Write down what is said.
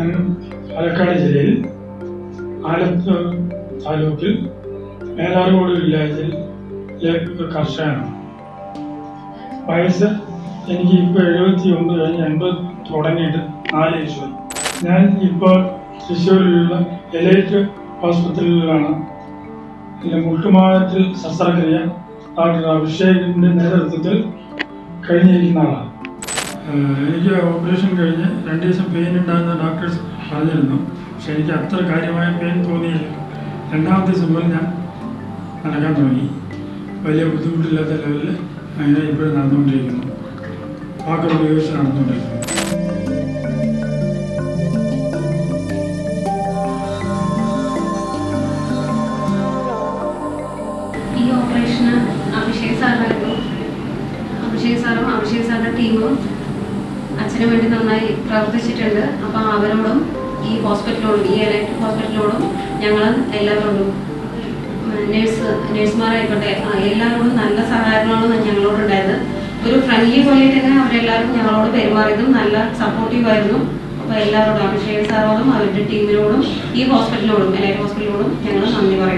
ഞാൻ പാലക്കാട് ജില്ലയിൽ ആലത്ത് താലൂക്കിൽ മേലാറുകോട് വില്ലേജിൽ കർഷകനാണ്. വയസ്സ് എനിക്ക് ഇപ്പോൾ എഴുപത്തി ഒമ്പത് കഴിഞ്ഞ് എൺപത് തുടങ്ങിയിട്ട് നാല് വർഷമായി ഞാൻ ഇപ്പോൾ തൃശ്ശൂരിലുള്ള എലൈറ്റ് ഹോസ്പിറ്റലിലാണ് എന്റെ മുട്ടുമാറ്റൽ ശസ്ത്രക്രിയ ഡോക്ടർ അഭിഷേകിന്റെ നേതൃത്വത്തിൽ കഴിഞ്ഞിരിക്കുന്ന ആളാണ്. എനിക്ക് ഓപ്പറേഷൻ കഴിഞ്ഞ് രണ്ട് ദിവസം പെയിൻ ഉണ്ടാകുന്ന ഡോക്ടേഴ്സ് പറഞ്ഞിരുന്നു. പക്ഷെ എനിക്ക് അത്ര കാര്യമായ പെയിൻ തോന്നിയില്ല. രണ്ടാമത്തെ ദിവസം മുതൽ ഞാൻ നടക്കാൻ തുടങ്ങി. വലിയ ബുദ്ധിമുട്ടില്ലാത്ത ലെവലിൽ അങ്ങനെ ഇപ്പോഴും നടന്നുകൊണ്ടിരിക്കുന്നു. വാക്കർ ഉപയോഗിച്ച് നടന്നുകൊണ്ടിരിക്കുന്നു. ഈ ഓപ്പറേഷന് അഭിഷേക് സാറായിരുന്നു അഭിഷേക് സാറും അഭിഷേക് സാറിന്റെ ടീമും അച്ഛന് വേണ്ടി നന്നായി പ്രവർത്തിച്ചിട്ടുണ്ട്. അപ്പം അവരോടും ഈ ഹോസ്പിറ്റലോടും ഈ എലൈറ്റ് ഹോസ്പിറ്റലോടും ഞങ്ങൾ എല്ലാവരോടും നേഴ്സ് നേഴ്സുമാരായിക്കോട്ടെ എല്ലാവരോടും നല്ല സഹകരണമാണ് ഞങ്ങളോടുണ്ടായത്. ഒരു ഫ്രണ്ട്ലി പോലെ തന്നെ അവരെല്ലാവരും ഞങ്ങളോട് പെരുമാറിയതും നല്ല സപ്പോർട്ടീവായിരുന്നു അപ്പോൾ എല്ലാവരോടും അഭിഷേക് സാറോടും അവരുടെ ടീമിനോടും ഈ ഹോസ്പിറ്റലിനോടും എലൈറ്റ് ഹോസ്പിറ്റലിനോടും ഞങ്ങൾ നന്ദി പറയുന്നു.